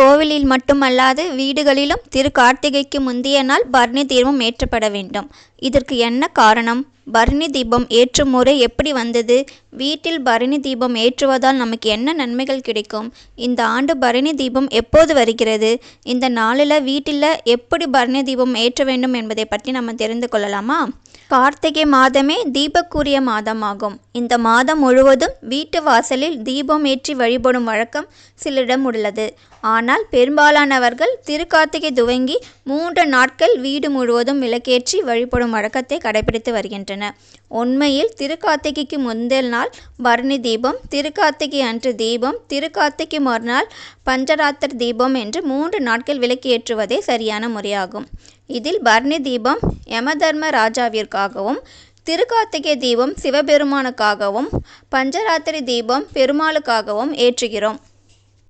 கோவிலில் மட்டுமல்லாது வீடுகளிலும் திரு கார்த்திகைக்கு முந்தைய நாள் பரணி தீபம் ஏற்றப்பட வேண்டும். இதற்கு என்ன காரணம்? பரணி தீபம் ஏற்றும் முறை எப்படி வந்தது? வீட்டில் பரணி தீபம் ஏற்றுவதால் நமக்கு என்ன நன்மைகள் கிடைக்கும்? இந்த ஆண்டு பரணி தீபம் எப்போது வருகிறது? இந்த நாளில் வீட்டில் எப்படி பரணி தீபம் ஏற்ற வேண்டும் என்பதை பற்றி நம்ம தெரிந்து கொள்ளலாமா? கார்த்திகை மாதமே தீபக்குரிய மாதமாகும். இந்த மாதம் முழுவதும் வீட்டு வாசலில் தீபம் ஏற்றி வழிபடும் வழக்கம் சிலரிடம் உள்ளது. ஆனால் பெரும்பாலானவர்கள் திருக்கார்த்திகை துவங்கி மூன்று நாட்கள் வீடு முழுவதும் விளக்கேற்றி வழிபடும் வழக்கத்தை கடைபிடித்து வருகின்றனர். உண்மையில் திருக்கார்த்திகைக்கு முந்தைய நாள் பரணி தீபம் திருக்கார்த்திகை அன்று தீபம் திருக்கார்த்திகை மறுநாள் பஞ்சராத்திர தீபம் என்று மூன்று நாட்கள் விளக்கு ஏற்றுவதே சரியான முறையாகும். இதில் பரணி தீபம் யமதர்ம ராஜாவிற்காகவும் திருக்கார்த்திகை தீபம் சிவபெருமானுக்காகவும் பஞ்சராத்திரி தீபம் பெருமாளுக்காகவும் ஏற்றுகிறோம்.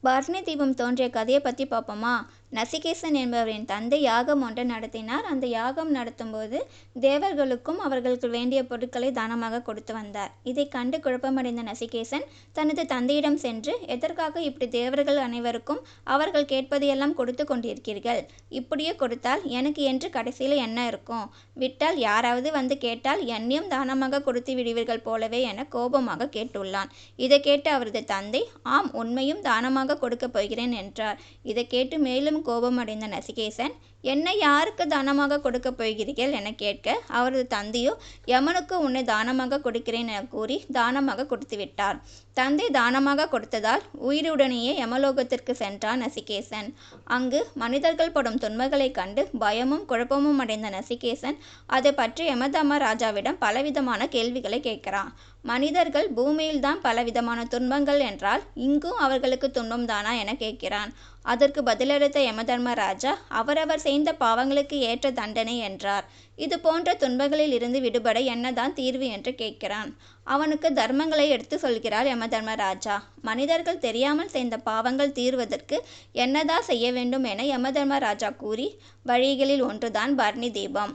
பரணி தீபம் தோன்றிய கதையை பற்றி பார்ப்போமா? நசிகேசன் என்பவரின் தந்தை யாகம் ஒன்றை நடத்தினார். அந்த யாகம் நடத்தும்போது தேவர்களுக்கும் அவர்களுக்கு வேண்டிய பொருட்களை தானமாக கொடுத்து வந்தார். இதை கண்டு குழப்பமடைந்த நசிகேசன் தனது தந்தையிடம் சென்று எதற்காக இப்படி தேவர்கள் அனைவருக்கும் அவர்கள் கேட்பதையெல்லாம் கொடுத்து கொண்டிருக்கிறீர்கள்? இப்படியே கொடுத்தால் எனக்கு என்று கடைசியில் என்ன இருக்கும்? விட்டால் யாராவது வந்து கேட்டால் என்னையும் தானமாக கொடுத்து விடுவீர்கள் போலவே என கோபமாக கேட்டுள்ளான். இதை கேட்டு அவரது தந்தை ஆம் உண்மையும் தானமாக கொடுக்கப் போகிறேன் என்றார். இதை கேட்டு மேலும் கோபமடைந்த நசிகேசன் என்னை யாருக்கு தானமாக கொடுக்கப் போகிறீர்கள்? என கேட்க அவரது தந்தையோ யமனுக்கு உன்னை தானமாக கொடுக்கிறேன் என கூறி தானமாக கொடுத்துவிட்டார். தந்தை தானமாக கொடுத்ததால் உயிருடனேயே யமலோகத்திற்கு சென்றான் நசிகேசன் அங்கு மனிதர்கள் படும் துன்பங்களைக் கண்டு பயமும் குழப்பமும் அடைந்த நசிகேசன் அதை பற்றி யமதம ராஜாவிடம் பலவிதமான கேள்விகளை கேட்கிறான். மனிதர்கள் பூமியில்தான் பலவிதமான துன்பங்கள் என்றால் இங்கும் அவர்களுக்கு துன்பம் தானா? என கேட்கிறான். அதற்கு பதிலளித்த யமதர்மராஜா அவரவர் செய்த பாவங்களுக்கு ஏற்ற தண்டனை என்றார். இது போன்ற துன்பங்களில் இருந்து விடுபட என்னதான் தீர்வு என்று கேட்கிறான். அவனுக்கு தர்மங்களை எடுத்து சொல்கிறார் யமதர்மராஜா மனிதர்கள் தெரியாமல் செய்த பாவங்கள் தீர்வதற்கு என்னதான் செய்ய வேண்டும் என யமதர்மராஜா கூறி வழிகளில் ஒன்றுதான் பரணி தீபம்.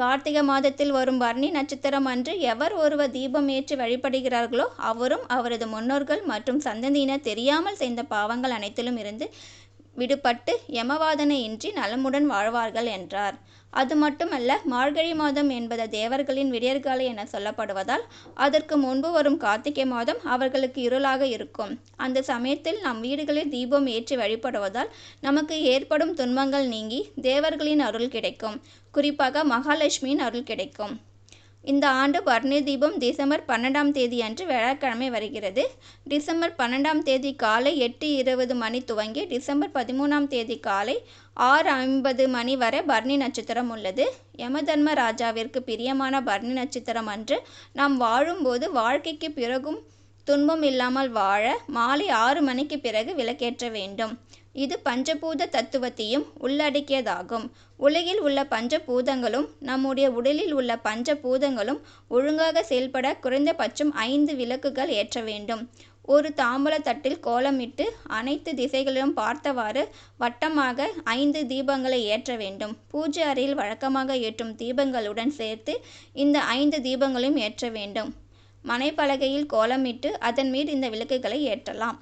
கார்த்திகை மாதத்தில் வரும் வர்ணி நட்சத்திரம் அன்று எவர் ஒருவர் தீபம் ஏற்றி வழிபடுகிறார்களோ அவரும் அவரது முன்னோர்கள் மற்றும் சந்ததியினர் தெரியாமல் செய்த பாவங்கள் அனைத்திலும் இருந்து விடுபட்டு யமவாதனையின்றி நலமுடன் வாழ்வார்கள் என்றார். அது மட்டுமல்ல மார்கழி மாதம் என்பது தேவர்களின் விடியற்காலை என சொல்லப்படுவதால் அதற்கு முன்பு வரும் கார்த்திகை மாதம் அவர்களுக்கு இருளாக இருக்கும். அந்த சமயத்தில் நம் வீடுகளில் தீபம் ஏற்றி வழிபடுவதால் நமக்கு ஏற்படும் துன்பங்கள் நீங்கி தேவர்களின் அருள் கிடைக்கும். குறிப்பாக மகாலட்சுமியின் அருள் கிடைக்கும். இந்த ஆண்டு பரணி தீபம் டிசம்பர் பன்னெண்டாம் தேதி அன்று வியாழக்கிழமை வருகிறது. டிசம்பர் பன்னெண்டாம் தேதி காலை எட்டு இருபது மணி துவங்கி டிசம்பர் பதிமூணாம் தேதி காலை ஆறு ஐம்பது மணி வரை பர்ணி நட்சத்திரம் உள்ளது. யமதர்ம ராஜாவிற்கு பிரியமான பர்ணி நட்சத்திரம் அன்று நாம் வாழும்போது வாழ்க்கைக்கு பிறகும் துன்பம் இல்லாமல் வாழ மாலை ஆறு மணிக்கு பிறகு விளக்கேற்ற வேண்டும். இது பஞ்சபூத தத்துவத்தையும் உள்ளடக்கியதாகும். உலகில் உள்ள பஞ்சபூதங்களும் நம்முடைய உடலில் உள்ள பஞ்சபூதங்களும் ஒழுங்காக செயல்பட குறைந்தபட்சம் ஐந்து விளக்குகள் ஏற்ற வேண்டும். ஒரு தாம்பூலத்தட்டில் கோலமிட்டு அனைத்து திசைகளிலும் பார்த்தவாறு வட்டமாக ஐந்து தீபங்களை ஏற்ற வேண்டும். பூஜை அறையில் வழக்கமாக ஏற்றும் தீபங்களுடன் சேர்த்து இந்த ஐந்து தீபங்களையும் ஏற்ற வேண்டும். மனைப்பலகையில் கோலமிட்டு அதன் மீது இந்த விளக்குகளை ஏற்றலாம்.